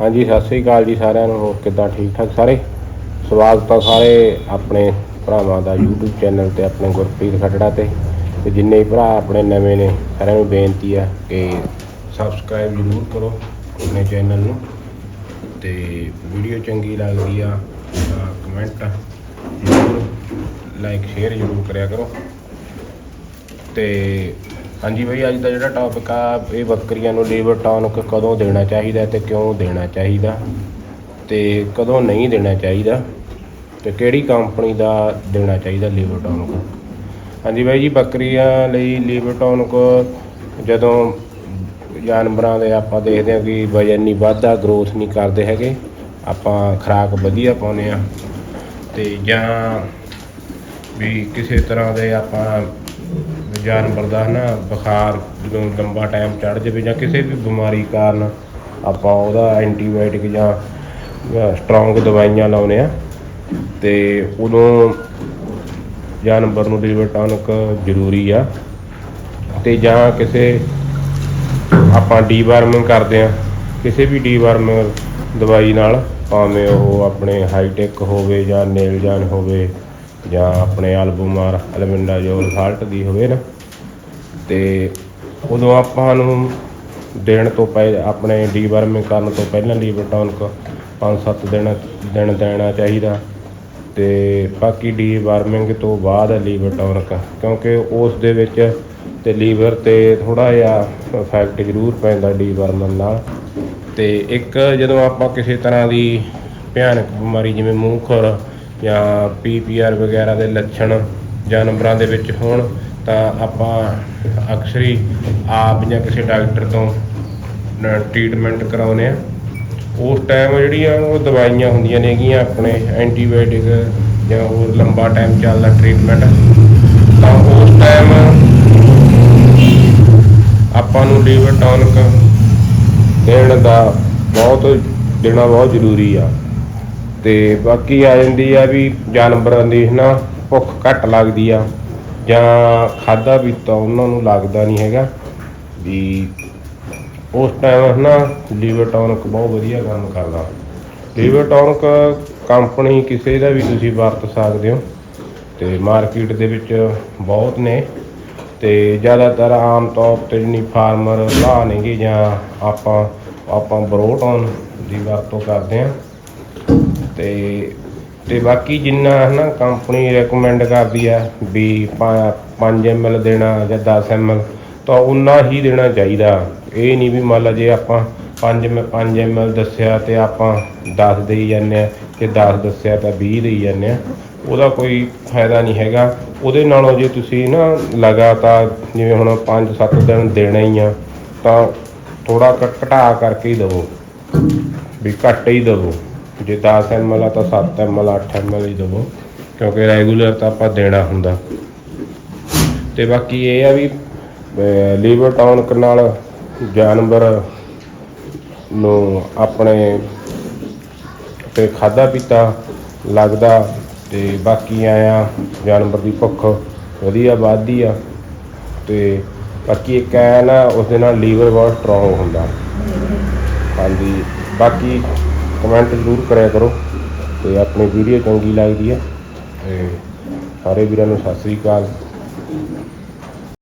ਹਾਂਜੀ, ਸਤਿ ਸ੍ਰੀ ਅਕਾਲ ਜੀ ਸਾਰਿਆਂ ਨੂੰ, ਹੋਰ ਕਿੱਦਾਂ ਠੀਕ ਠਾਕ ਸਾਰੇ? ਸਵਾਗਤ ਆ ਸਾਰੇ ਆਪਣੇ ਭਰਾਵਾਂ ਦਾ YouTube ਚੈਨਲ ਤੇ, ਆਪਣੇ ਗੁਰਪ੍ਰੀਤ ਖੱਟੜਾ ਤੇ। ਤੇ ਜਿੰਨੇ ਭਰਾ ਆਪਣੇ ਨਵੇਂ ਨੇ, ਸਾਰਿਆਂ ਨੂੰ ਬੇਨਤੀ ਆ ਕਿ ਸਬਸਕ੍ਰਾਈਬ ਜ਼ਰੂਰ ਕਰੋ ਆਪਣੇ ਚੈਨਲ ਨੂੰ। ਤੇ ਵੀਡੀਓ ਚੰਗੀ ਲੱਗਦੀ ਆ ਕਮੈਂਟ ਜ਼ਰੂਰ ਲਾਈਕ ਸ਼ੇਅਰ ਜ਼ਰੂਰ ਕਰਿਆ ਕਰੋ। ਤੇ ਹਾਂਜੀ ਬਈ, ਅੱਜ ਦਾ ਜਿਹੜਾ ਟੌਪਿਕ ਆ, ਇਹ ਬੱਕਰੀਆਂ ਨੂੰ ਲੀਵਰ ਟੌਨਕ ਕਦੋਂ ਦੇਣਾ ਚਾਹੀਦਾ ਤੇ ਕਿਉਂ ਦੇਣਾ ਚਾਹੀਦਾ ਤੇ ਕਦੋਂ ਨਹੀਂ ਦੇਣਾ ਚਾਹੀਦਾ ਤੇ ਕਿਹੜੀ ਕੰਪਨੀ ਦਾ ਦੇਣਾ ਚਾਹੀਦਾ ਲੀਵਰ ਟੌਨਕ ਹਾਂਜੀ ਬਾਈ ਜੀ, ਬੱਕਰੀਆਂ ਲਈ ਲੀਵਰ ਟੌਨਕ ਜਦੋਂ ਜਾਨਵਰਾਂ ਦੇ ਆਪਾਂ ਦੇਖਦੇ ਹਾਂ ਕਿ ਵਜਨ ਨਹੀਂ ਵੱਧਦਾ ਗਰੋਥ ਨਹੀਂ ਕਰਦੇ ਹੈਗੇ, ਆਪਾਂ ਖੁਰਾਕ ਵਧੀਆ ਪਾਉਂਦੇ ਆ ਤੇ ਜਾਂ ਵੀ ਕਿਸੇ ਤਰ੍ਹਾਂ ਦੇ ਆਪਾਂ ਜਾਨਵਰ ਦਾ ਨਾ ਬੁਖਾਰ ਜਦੋਂ ਲੰਬਾ ਟਾਈਮ ਚੜ ਜਾਵੇ ਜਾਂ ਕਿਸੇ ਵੀ ਬਿਮਾਰੀ ਕਾਰਨ ਆਪਾਂ ਉਹਦਾ ਐਂਟੀਬਾਇਓਟਿਕ ਜਾਂ ਸਟਰੋਂਗ ਦਵਾਈਆਂ ਲਾਉਨੇ ਆ ਤੇ ਉਦੋਂ ਜਾਨਵਰ ਨੂੰ ਲੀਵਰ ਟੌਨਿਕ ਜ਼ਰੂਰੀ ਆ ਤੇ ਜਾਂ ਕਿਸੇ ਆਪਾਂ ਡੀਵਾਰਮਿੰਗ ਕਰਦੇ ਆ ਕਿਸੇ ਵੀ ਡੀਵਾਰਮਿੰਗ ਦਵਾਈ ਨਾਲ ਭਾਵੇਂ ਉਹ ਆਪਣੇ ਹਾਈਟੈਕ ਹੋਵੇ ਜਾਂ ਨੇਲ ਜਾਨ ਹੋਵੇ ਜਾਂ ਆਪਣੇ ਐਲਬੂਮਾਰ ਐਲਬਿੰਡਾਜੋਲ ਸਾਲਟ ਦੀ ਹੋਵੇ ਨਾ, ਤੇ ਉਦੋਂ ਆਪਾਂ ਨੂੰ ਦੇਣ ਤੋਂ ਪਹਿਲਾਂ ਆਪਣੇ ਡੀਵਾਰਮਿੰਗ ਕਰਨ ਤੋਂ ਪਹਿਲਾਂ ਲੀਵਰ ਟੌਨਿਕ 5-7 ਦਿਨ ਦਿਨ ਦੇਣਾ ਚਾਹੀਦਾ। ਤੇ ਬਾਕੀ ਡੀਵਾਰਮਿੰਗ ਤੋਂ ਬਾਅਦ ਲੀਵਰ ਟੌਨਿਕ ਕਿਉਂਕਿ ਉਸ ਦੇ ਵਿੱਚ ਤੇ ਲੀਵਰ ਤੇ ਥੋੜਾ ਜਿਹਾ ਇਫੈਕਟ ਜ਼ਰੂਰ ਪੈਂਦਾ ਡੀਵਾਰਮਿੰਗ ਨਾਲ। ਤੇ ਇੱਕ ਜਦੋਂ ਆਪਾਂ ਕਿਸੇ ਤਰ੍ਹਾਂ ਦੀ ਭਿਆਨਕ ਬਿਮਾਰੀ ਜਿਵੇਂ ਮੂੰਹ ਖੁਰ ਜਾਂ ਪੀਪੀਆਰ ਵਗੈਰਾ ਦੇ ਲੱਛਣ ਜਾਨਵਰਾਂ ਦੇ ਵਿੱਚ ਹੋਣ, ਤਾਂ ਆਪਾਂ ਅਕਸਰ ਹੀ ਆਪ ਜਾਂ ਕਿਸੇ ਡਾਕਟਰ ਤੋਂ ਟ੍ਰੀਟਮੈਂਟ ਕਰਾਉਂਦੇ ਆ ਉਸ ਟਾਈਮ ਜਿਹੜੀਆਂ ਉਹ ਦਵਾਈਆਂ ਹੁੰਦੀਆਂ ਨੇਗੀਆਂ ਆਪਣੇ ਐਂਟੀਬਾਇਓਟਿਕ ਜਾਂ ਹੋਰ ਲੰਬਾ ਟਾਈਮ ਚੱਲਦਾ ਟ੍ਰੀਟਮੈਂਟ ਤਾਂ ਉਸ ਟਾਈਮ ਆਪਾਂ ਨੂੰ ਲੀਵਰ ਟੌਨਿਕ ਦੇਣ ਦਾ ਬਹੁਤ, ਦੇਣਾ ਬਹੁਤ ਜ਼ਰੂਰੀ ਆ। ਤੇ ਬਾਕੀ ਆ ਜਾਂਦੀ ਆ ਵੀ ਜਾਨਵਰਾਂ ਦੀ ਨਾ ਭੁੱਖ ਘੱਟ ਲੱਗਦੀ ਆ ਜਾਂ ਖਾਦਾ ਪੀਤਾ ਉਹਨਾਂ ਨੂੰ ਲੱਗਦਾ ਨਹੀਂ ਹੈਗਾ ਵੀ ਉਸ ਟਾਈਮ ਨਾ ਲੀਵਰ ਟੌਨਿਕ ਬਹੁਤ ਵਧੀਆ ਕੰਮ ਕਰਦਾ। ਲੀਵਰ ਟੌਨਿਕ ਕੰਪਨੀ ਕਿਸੇ ਦਾ ਵੀ ਤੁਸੀਂ ਵਰਤ ਸਕਦੇ ਹੋ ਤੇ ਮਾਰਕੀਟ ਦੇ ਵਿੱਚ ਬਹੁਤ ਨੇ ਤੇ ਜ਼ਿਆਦਾਤਰ ਆਮ ਤੌਰ ਤੇ ਜਿਹੜੀ ਫਾਰਮਰ ਲਾ ਨੇਗੇ ਜਾਂ ਆਪਾਂ ਆਪਾਂ ਬਰੋਟਨ ਦੀ ਵਰਤੋਂ ਕਰਦੇ ਆ। ਤੇ ਤੇ ਬਾਕੀ ਜਿੰਨਾ ਹਨਾ ਕੰਪਨੀ ਰეკਮੈਂਡ ਕਰਦੀ ਆ ਵੀ 5 ml ਦੇਣਾ ਜਾਂ 10 ml ਤਾਂ ਉਨਾ ਹੀ ਦੇਣਾ ਚਾਹੀਦਾ। ਇਹ ਨਹੀਂ ਵੀ ਮੰਨ ਲਾ ਜੇ ਆਪਾਂ 5 5 ml ਦੱਸਿਆ ਤੇ ਆਪਾਂ 10 ਦੇਈ ਜਾਂਦੇ ਆ ਤੇ 10 ਦੱਸਿਆ ਤਾਂ 20 ਦੇਈ ਜਾਂਦੇ ਆ, ਉਹਦਾ ਕੋਈ ਫਾਇਦਾ ਨਹੀਂ ਹੈਗਾ। ਉਹਦੇ ਨਾਲੋਂ ਜੇ ਤੁਸੀਂ ਨਾ ਲਗਾਤਾਰ ਜਿਵੇਂ ਹੁਣ 5-7 ਦਿਨ ਦੇਣਾ ਹੀ ਆ, ਤਾਂ ਥੋੜਾ ਘਟਾ ਕਰਕੇ ਹੀ ਦੇਵੋ। ਵੀ ਘੱਟ ਹੀ ਦੇਵੋ। ਜੇ 10 ml ਆ ਤਾਂ 7 ml 8 ml ਹੀ ਦੇਵੋ, ਕਿਉਂਕਿ ਰੈਗੂਲਰ ਤਾਂ ਆਪਾਂ ਦੇਣਾ ਹੁੰਦਾ। ਤੇ ਬਾਕੀ ਇਹ ਆ ਵੀ ਲੀਵਰ ਟੌਨਕ ਨਾਲ ਜਾਨਵਰ ਨੂੰ ਆਪਣੇ ਤੇ ਖਾਦਾ ਪੀਤਾ ਲੱਗਦਾ ਤੇ ਬਾਕੀ ਆਇਆ ਜਾਨਵਰ ਦੀ ਭੁੱਖ ਵਧੀਆ ਵੱਧਦੀ ਆ। ਤੇ ਬਾਕੀ ਇੱਕ ਹੈ ਨਾ, ਉਸ ਦੇ ਨਾਲ ਲੀਵਰ ਬਹੁਤ ਸਟਰੋਂਗ ਹੁੰਦਾ। ਹਾਂਜੀ, ਬਾਕੀ ਕਮੈਂਟ ਜ਼ਰੂਰ ਕਰਿਆ ਕਰੋ ਤੇ ਆਪਣੀ ਵੀਡੀਓ ਚੰਗੀ ਲੱਗਦੀ ਹੈ। ਤੇ ਸਾਰੇ ਵੀਰਾਂ ਨੂੰ ਸਤਿ ਸ੍ਰੀ ਅਕਾਲ।